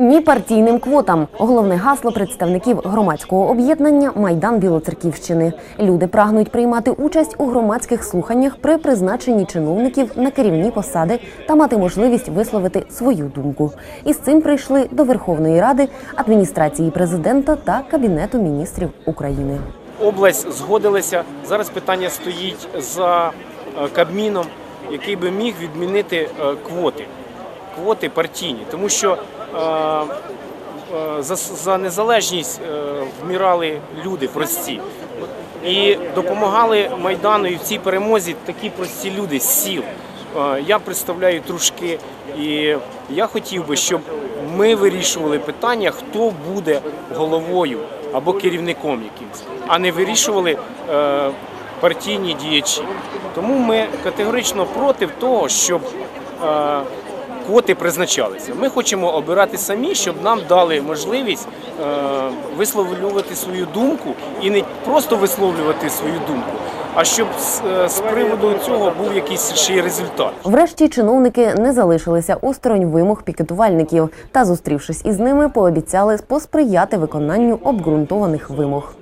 Ні партійним квотам. Головне гасло представників громадського об'єднання Майдан Білоцерківщини. Люди прагнуть приймати участь у громадських слуханнях при призначенні чиновників на керівні посади та мати можливість висловити свою думку. І з цим прийшли до Верховної Ради, адміністрації президента та Кабінету міністрів України. область згодилася. Зараз питання стоїть за е, Кабміном, який би міг відмінити е, квоти, квоти партійні, тому що е, е, за, за незалежність е, вмирали люди прості. І допомагали Майдану і в цій перемозі такі прості люди з сіл. Я представляю трушки, і я хотів би, щоб ми вирішували питання, хто буде головою або керівником якимось, а не вирішували партійні діячі. Тому ми категорично проти того, щоб квоти призначалися. Ми хочемо обирати самі, щоб нам дали можливість е, висловлювати свою думку і не просто висловлювати свою думку, а щоб з, е, з приводу цього був якийсь ще й результат. Врешті чиновники не залишилися осторонь вимог пікетувальників та, зустрівшись із ними, пообіцяли посприяти виконанню обґрунтованих вимог.